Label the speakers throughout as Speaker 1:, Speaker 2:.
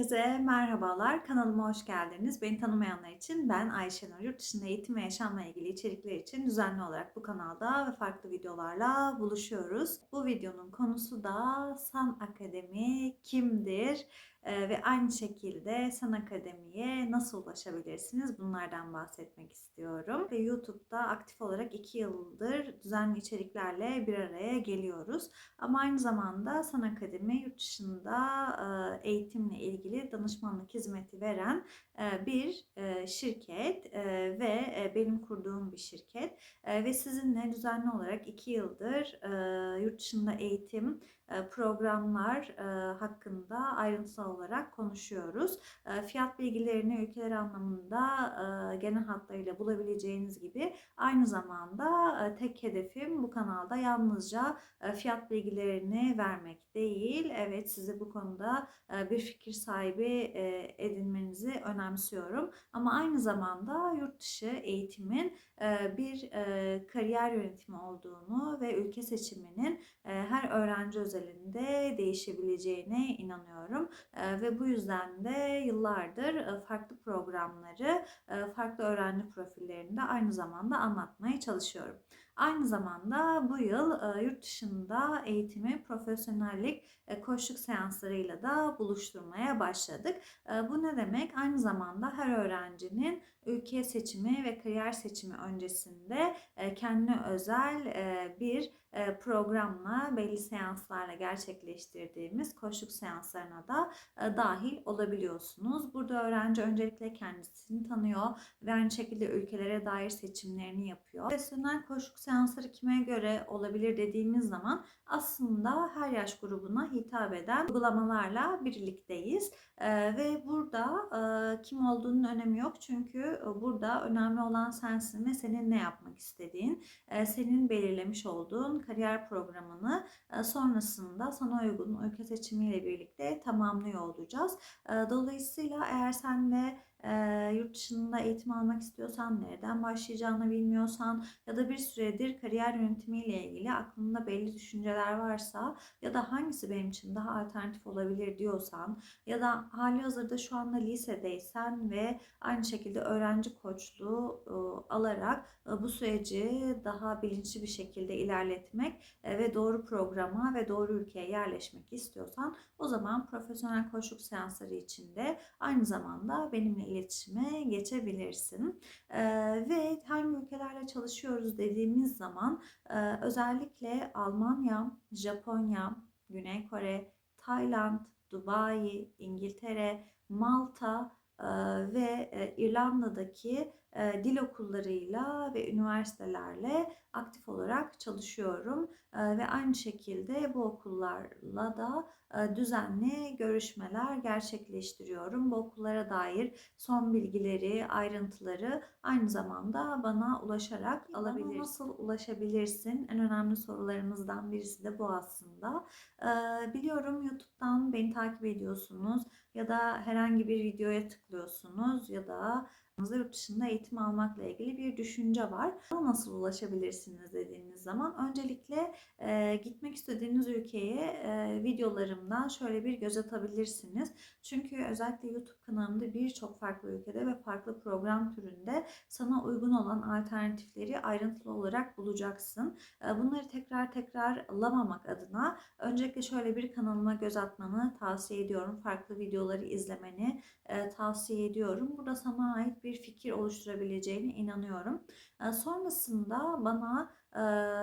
Speaker 1: Herkese merhabalar. Kanalıma hoş geldiniz. Beni tanımayanlar için ben Ayşe Nur. Yurt dışında eğitim ve yaşamla ilgili içerikler için düzenli olarak bu kanalda ve farklı videolarla buluşuyoruz. Bu videonun konusu da San Akademi kimdir? Ve aynı şekilde San Akademi'ye nasıl ulaşabilirsiniz? Bunlardan bahsetmek istiyorum. Ve YouTube'da aktif olarak 2 yıldır düzenli içeriklerle bir araya geliyoruz. Ama aynı zamanda San Akademi yurt dışında e, eğitimle ilgili danışmanlık hizmeti veren e, bir e, şirket ve benim kurduğum bir şirket ve sizinle düzenli olarak 2 yıldır yurt dışında eğitim programlar hakkında ayrıntılı olarak konuşuyoruz. Fiyat bilgilerini ülkeler anlamında genel hatlarıyla bulabileceğiniz gibi aynı zamanda tek hedefim bu kanalda yalnızca fiyat bilgilerini vermek değil. Evet sizi bu konuda bir fikir sahibi edinmenizi önemsiyorum. Ama aynı zamanda yurt dışı eğitimin bir kariyer yönetimi olduğunu ve ülke seçiminin her öğrenci özelinde değişebileceğine inanıyorum. Ve bu yüzden de yıllardır farklı programları, farklı öğrenci profillerinde aynı zamanda anlatmaya çalışıyorum. Aynı zamanda bu yıl yurt dışında eğitimi profesyonellik koçluk seanslarıyla da buluşturmaya başladık. Bu ne demek? Aynı zamanda her öğrencinin ülke seçimi ve kariyer seçimi öncesinde kendine özel bir programla belli seanslarla gerçekleştirdiğimiz koçluk seanslarına da dahil olabiliyorsunuz. Burada öğrenci öncelikle kendisini tanıyor ve aynı şekilde ülkelere dair seçimlerini yapıyor. Profesyonel koçluk seansları kime göre olabilir dediğimiz zaman aslında her yaş grubuna hitap eden uygulamalarla birlikteyiz. ve burada kim olduğunun önemi yok çünkü burada önemli olan sensin ve senin ne yapmak istediğin, senin belirlemiş olduğun kariyer programını sonrasında sana uygun ülke seçimiyle birlikte tamamlıyor olacağız. Dolayısıyla eğer sen de e, yurt dışında eğitim almak istiyorsan, nereden başlayacağını bilmiyorsan ya da bir süredir kariyer yönetimiyle ilgili aklında belli düşünceler varsa ya da hangisi benim için daha alternatif olabilir diyorsan ya da hali hazırda şu anda lisedeysen ve aynı şekilde öğrenci koçluğu e, alarak e, bu süreci daha bilinçli bir şekilde ilerletmek e, ve doğru programa ve doğru ülkeye yerleşmek istiyorsan o zaman profesyonel koçluk seansları içinde aynı zamanda benimle iletişime geçebilirsin. E, ve hangi ülkelerle çalışıyoruz dediğimiz zaman özellikle Almanya, Japonya, Güney Kore, Tayland, Dubai, İngiltere, Malta ve İrlanda'daki dil okullarıyla ve üniversitelerle aktif olarak çalışıyorum ve aynı şekilde bu okullarla da düzenli görüşmeler gerçekleştiriyorum. Bu okullara dair son bilgileri, ayrıntıları aynı zamanda bana ulaşarak alabilirsin. Nasıl ulaşabilirsin? En önemli sorularımızdan birisi de bu aslında. Biliyorum YouTube'dan beni takip ediyorsunuz ya da herhangi bir videoya tıklıyorsunuz ya da yurt dışında eğitim almakla ilgili bir düşünce var. Nasıl ulaşabilirsiniz dediğiniz zaman öncelikle e, gitmek istediğiniz ülkeye e, videolarımdan şöyle bir göz atabilirsiniz. Çünkü özellikle YouTube kanalımda birçok farklı ülkede ve farklı program türünde sana uygun olan alternatifleri ayrıntılı olarak bulacaksın. E, bunları tekrar tekrar alamamak adına öncelikle şöyle bir kanalıma göz atmanı tavsiye ediyorum. Farklı videoları izlemeni e, tavsiye ediyorum. Burada sana ait bir fikir oluşturabileceğine inanıyorum. E, sonrasında bana e,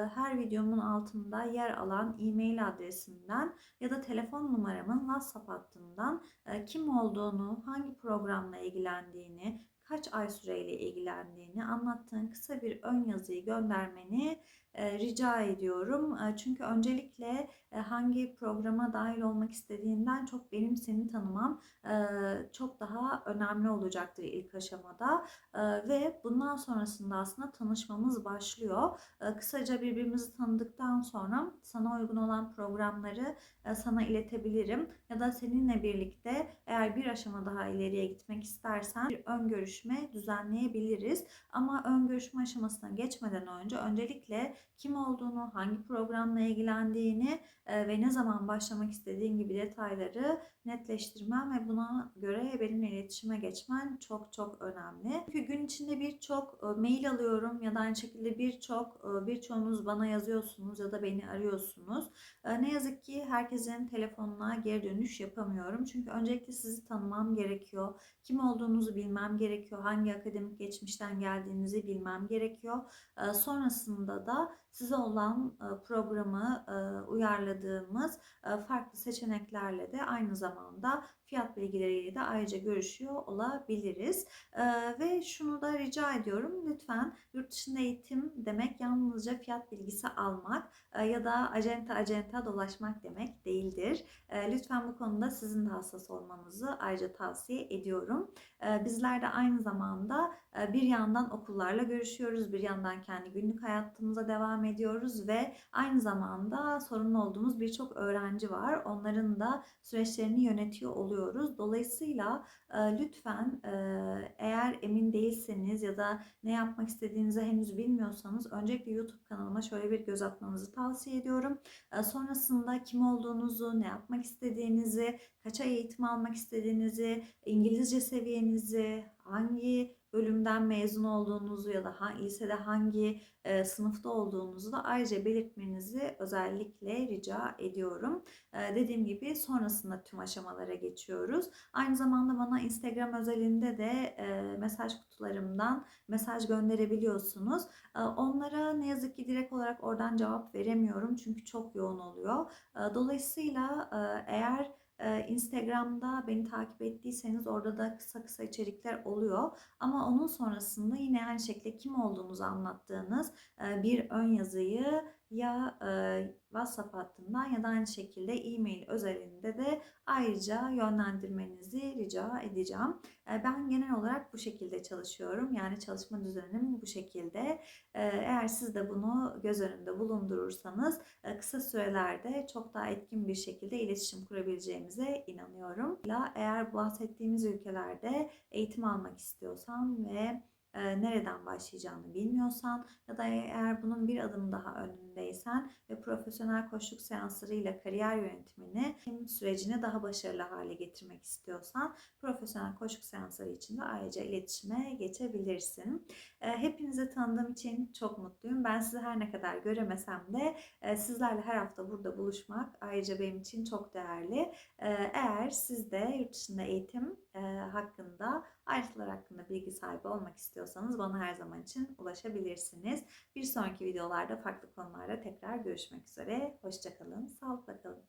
Speaker 1: her videomun altında yer alan e-mail adresimden ya da telefon numaramın WhatsApp hattından e, kim olduğunu, hangi programla ilgilendiğini, kaç ay süreyle ilgilendiğini anlattığın kısa bir ön yazıyı göndermeni e, rica ediyorum. E, çünkü öncelikle e, hangi programa dahil olmak istediğinden çok benim seni tanımam çok daha önemli olacaktır ilk aşamada. Ve bundan sonrasında aslında tanışmamız başlıyor. Kısaca birbirimizi tanıdıktan sonra sana uygun olan programları sana iletebilirim. Ya da seninle birlikte eğer bir aşama daha ileriye gitmek istersen bir ön görüş görüşme düzenleyebiliriz. Ama ön görüşme aşamasına geçmeden önce öncelikle kim olduğunu, hangi programla ilgilendiğini e, ve ne zaman başlamak istediğin gibi detayları netleştirmen ve buna göre benimle iletişime geçmen çok çok önemli. Çünkü gün içinde birçok e, mail alıyorum ya da aynı şekilde birçok e, birçoğunuz bana yazıyorsunuz ya da beni arıyorsunuz. Ne yazık ki herkesin telefonuna geri dönüş yapamıyorum. Çünkü öncelikle sizi tanımam gerekiyor. Kim olduğunuzu bilmem gerekiyor. Hangi akademik geçmişten geldiğinizi bilmem gerekiyor. Sonrasında da size olan programı uyarladığımız farklı seçeneklerle de aynı zamanda fiyat bilgileriyle de ayrıca görüşüyor olabiliriz. Ve şunu da rica ediyorum lütfen yurt dışında eğitim demek yalnızca fiyat bilgisi almak ya da acenta acenta dolaşmak demek değildir. Lütfen bu konuda sizin de hassas olmanızı ayrıca tavsiye ediyorum. Bizler de aynı zamanda e, bir yandan okullarla görüşüyoruz, bir yandan kendi günlük hayatımıza devam ediyoruz ve aynı zamanda sorunlu olduğumuz birçok öğrenci var. Onların da süreçlerini yönetiyor oluyoruz. Dolayısıyla e, lütfen e, eğer emin değilseniz ya da ne yapmak istediğinizi henüz bilmiyorsanız öncelikle YouTube kanalıma şöyle bir göz atmanızı tavsiye ediyorum. Sonrasında kim olduğunuzu, ne yapmak istediğinizi, kaç ay eğitim almak istediğinizi, İngilizce seviyenizi, hangi bölümden mezun olduğunuzu ya da lisede hangi e, sınıfta olduğunuzu da ayrıca belirtmenizi özellikle rica ediyorum. E, dediğim gibi sonrasında tüm aşamalara geçiyoruz. Aynı zamanda bana Instagram özelinde de e, mesaj kutularımdan mesaj gönderebiliyorsunuz. E, onlara ne yazık ki direkt olarak oradan cevap veremiyorum çünkü çok yoğun oluyor. E, dolayısıyla e, eğer Instagram'da beni takip ettiyseniz orada da kısa kısa içerikler oluyor. Ama onun sonrasında yine aynı şekilde kim olduğunuzu anlattığınız bir ön yazıyı ya e, WhatsApp hattından ya da aynı şekilde e-mail özelinde de ayrıca yönlendirmenizi rica edeceğim. E, Ben genel olarak bu şekilde çalışıyorum. Yani çalışma düzenim bu şekilde. E, Eğer siz de bunu göz önünde bulundurursanız e, kısa sürelerde çok daha etkin bir şekilde iletişim kurabileceğimize inanıyorum. Eğer bahsettiğimiz ülkelerde eğitim almak istiyorsan ve e, nereden başlayacağını bilmiyorsan ya da eğer bunun bir adım daha önündeysen ve profesyonel koçluk seanslarıyla kariyer yönetimini sürecini daha başarılı hale getirmek istiyorsan profesyonel koçluk seansları için de ayrıca iletişime geçebilirsin. E, Hepinizi tanıdığım için çok mutluyum. Ben sizi her ne kadar göremesem de e, sizlerle her hafta burada buluşmak ayrıca benim için çok değerli. E, Eğer siz de yurt dışında eğitim e, hakkında ayrıntılar hakkında bilgi sahibi olmak istiyorsanız bana her zaman için ulaşabilirsiniz. Bir sonraki videolarda farklı konularda tekrar görüşmek üzere. Hoşçakalın, sağlıkla kalın.